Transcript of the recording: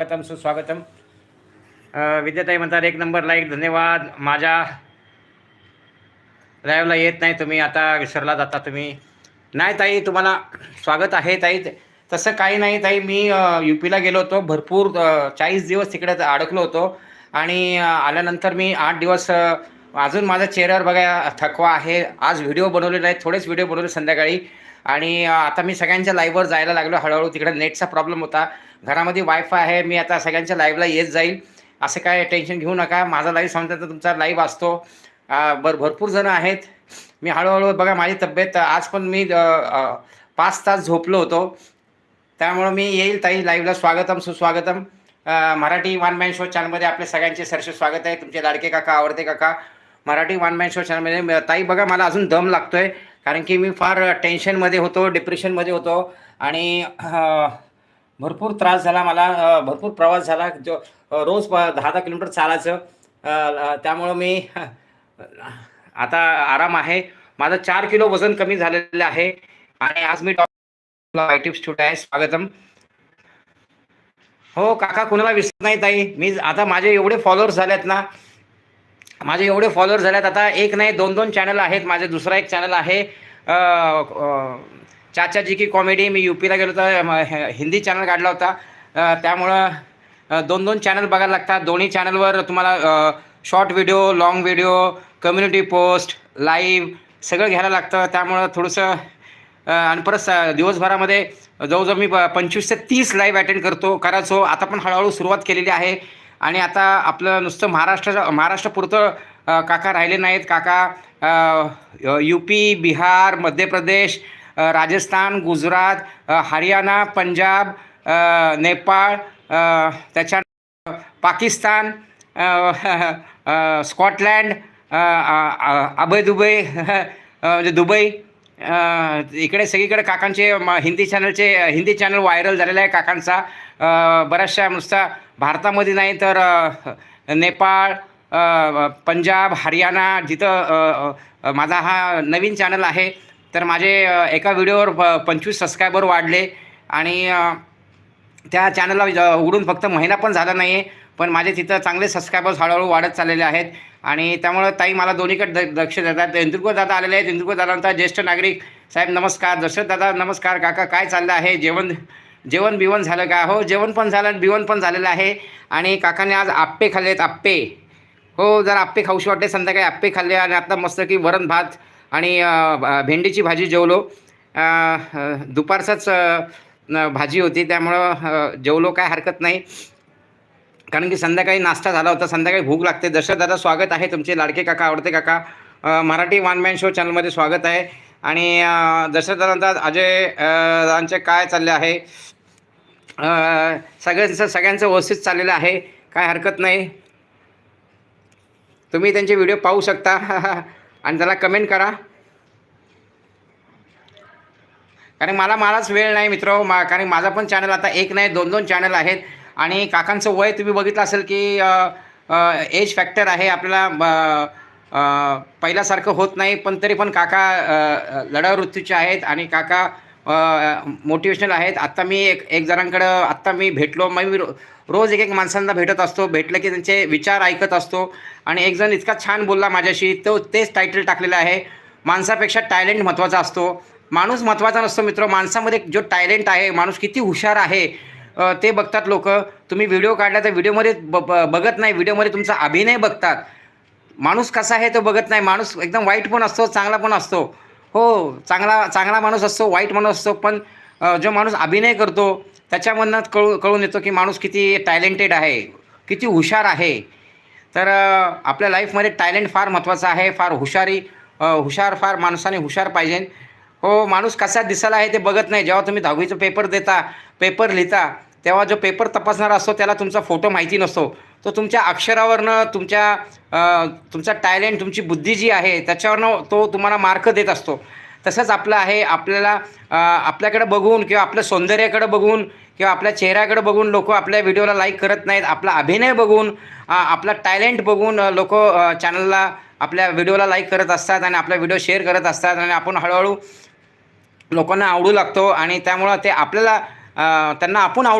स्वागतम सुस्वागतम? विद्याताई म्हणतात एक नंबर लाईक धन्यवाद. माझ्या लाईव्हला येत नाही तुम्ही आता विसरला जाता तुम्ही. नाही ताई तुम्हाला स्वागत आहे ताई. तसं काही नाही ताई मी यू पीला गेलो होतो. भरपूर चाळीस दिवस तिकडे अडकलो होतो. आणि आल्यानंतर मी आठ दिवस अजून माझ्या चेहऱ्यावर बघा थकवा आहे. आज व्हिडिओ बनवलेले आहेत थोडेच व्हिडिओ बनवले संध्याकाळी. आणि आता मी सगळ्यांच्या लाईव्हवर जायला लागलो. हळूहळू तिकडे नेटचा प्रॉब्लेम होता. घरामध्ये वायफाय आहे. मी आता सगळ्यांच्या लाईव्हला येत जाईल. असं काय टेन्शन घेऊ नका. माझा लाईव्ह सांगता तर तुमचा लाईव्ह असतो. बर भरपूर जणं आहेत. मी हळूहळू बघा माझी तब्येत आज पण मी पाच तास झोपलो होतो. त्यामुळं मी येईल ताई लाईव्हला स्वागतम सुस्वागतम. मराठी वन मॅन शो चॅनलमध्ये आपले सगळ्यांचे सरसे स्वागत आहे. तुमचे लाडके काका आवडते काका. मराठी वन मॅन शो चॅनलमध्ये ताई बघा मला अजून दम लागतो आहे कारण की मी फार टेन्शनमध्ये होतो डिप्रेशनमध्ये होतो आणि भरपूर त्रास झाला मला भरपूर प्रवास झाला. जो रोज दहा दहा किलोमीटर चालायचं. त्यामुळं मी आता आराम आहे. माझं चार किलो वजन कमी झालेलं आहे आणि आज मी डॉक्टर आय टी आहे. स्वागतम. हो काका कुणाला विसरत नाही ताई. मी आता माझे एवढे फॉलोअर्स झालेत ना माझे एवढे फॉलोअर्स झालेत. आता एक नाही दोन दोन चॅनल आहेत. माझे दुसरा एक चॅनल आहे. चाचा जी की कॉमेडी मी यू पीला गेलो तर हे- हिंदी चॅनल काढला होता. त्यामुळं दोन दोन चॅनल बघायला लागतात. दोन्ही चॅनलवर तुम्हाला short video long video community post live सगळं घ्यायला लागतं. त्यामुळं थोडंसं आणि परत स- दिवसभरामध्ये जवळजवळ मी प- पंचवीस ते तीस लाईव्ह अटेंड करतो. करायचो आता पण हळूहळू सुरुवात केलेली आहे. आणि आता आपलं नुसतं महाराष्ट्राच्या महाराष्ट्रापुरतं काका राहिले नाहीत. काका यू पी बिहार मध्य प्रदेश राजस्थान गुजरात हरियाणा पंजाब नेपाळ त्याच्या पाकिस्तान स्कॉटलँड अभय दुबई म्हणजे दुबई इकडे सगळीकडे काकांचे म- हिंदी चॅनलचे हिंदी चॅनल व्हायरल झालेला आहे काकांचा. बऱ्याचशा नुसता भारतामध्ये नाही तर नेपाळ पंजाब हरियाणा जिथं माझा हा नवीन चॅनल आहे. तर माझे एका व्हिडिओवर प पंचवीस सबस्क्रायबर वाढले. आणि त्या चॅनलला ज- उघडून फक्त महिना पण झाला नाही आहे पण माझे तिथं चांगले सबस्क्रायबर्स हळूहळू वाढत चाललेले आहेत. आणि त्यामुळं ताई मला दोन्हीकडे द दक्ष देतात. इंदुरकर दादा आलेले आहेत. इंदुरकर दादांचा ज्येष्ठ नागरिक साहेब नमस्कार. दशरथ दादा नमस्कार. काका काय चाललं आहे? जेवण जेवण बिवण झालं का? हो जेवण पण झालं आणि बिवण पण झालेलं आहे. आणि काकाने आज आप्पे खाल्ले आहेत आप्पे. हो जरा आप्पे खाऊशी वाटते संध्याकाळी आप्पे खाल्ले आणि आता मस्त की वरण भात आणि भ- भेंडीची भाजी जेवलो. अ, दुपारचंच भाजी होती त्यामुळं जेवलो काय हरकत नाही. कारण की संध्याकाळी नाश्ता झाला होता संध्याकाळी भूक लागते. दशरथ दादा स्वागत आहे तुमचे लाडके काका आवडते काका. मराठी वन मॅन शो चॅनलमध्ये स्वागत आहे. आणि अ, दशरथ दादा अजय दादांचे काय चालले आहे? सगळ्यांचं सगळ्यांचं व्यवस्थित चाललेलं आहे. काय हरकत नाही. तुम्ही त्यांचे व्हिडिओ पाहू शकता. आणि त्याला कमेंट करा. कारण मला मलाच वेळ नाही मित्र. मा कारण माझा पण चॅनल आता एक नाही दोन दोन चॅनल आहेत. आणि काकांचं वय तुम्ही बघितलं असेल की एज फॅक्टर आहे आपल्याला पहिल्यासारखं होत नाही पण तरी पण काका लढा लढावृत्तीचे आहेत आणि काका मोटिवेशनल आहेत. आत्ता मी एक एक जणांकडं आत्ता मी भेटलो. मग मी रोज एक एक माणसांना भेटत असतो. भेटलं की त्यांचे विचार ऐकत असतो. आणि एक जण इतका छान बोलला माझ्याशी तो तेच टायटल टाकलेलं आहे. माणसापेक्षा टॅलेंट महत्त्वाचा असतो. माणूस महत्त्वाचा नसतो मित्र. माणसामध्ये जो टॅलेंट आहे माणूस किती हुशार आहे ते बघतात लोक. तुम्ही व्हिडिओ काढला तर व्हिडिओमध्ये ब ब- बघत नाही. व्हिडिओमध्ये तुमचा अभिनय बघतात. माणूस कसा आहे तो बघत नाही. माणूस एकदम वाईट पण असतो चांगला पण असतो. हो चांगला चांगला माणूस असतो वाईट माणूस असतो पण जो माणूस अभिनय करतो त्याच्यामधनं कळू कळून येतो की माणूस किती टॅलेंटेड आहे किती हुशार आहे. तर आपल्या लाईफमध्ये टॅलेंट फार महत्त्वाचं आहे. फार हुशारी हुशार फार माणसाने हुशार पाहिजे. हो माणूस कसा दिसायला आहे ते बघत नाही. जेव्हा तुम्ही दहावीचं पेपर देता पेपर लिहिता तेव्हा जो पेपर तपासणारा असतो त्याला तुमचा फोटो माहिती नसतो. तो तुमच्या अक्षरावरनं तुमच्या तुमचा टॅलेंट तुमची बुद्धी जी आहे त्याच्यावरनं तो तुम्हाला मार्क देत असतो. तसंच आपलं आहे आपल्याला आपल्याकडं आपल्याकडे बघून किंवा आपल्या सौंदर्याकडे बघून किंवा आपल्या चेहऱ्याकडे बघून लोक आपल्या व्हिडिओला लाईक करत नाहीत. आपला अभिनय बघून आपला टॅलेंट बघून लोक चॅनलला आपल्या व्हिडिओला लाईक करत असतात आणि आपला व्हिडिओ शेअर करत असतात आणि आपण हळूहळू लोकांना आवडू लागतो आणि त्यामुळं ते आपल्याला त्यांना आपण आवड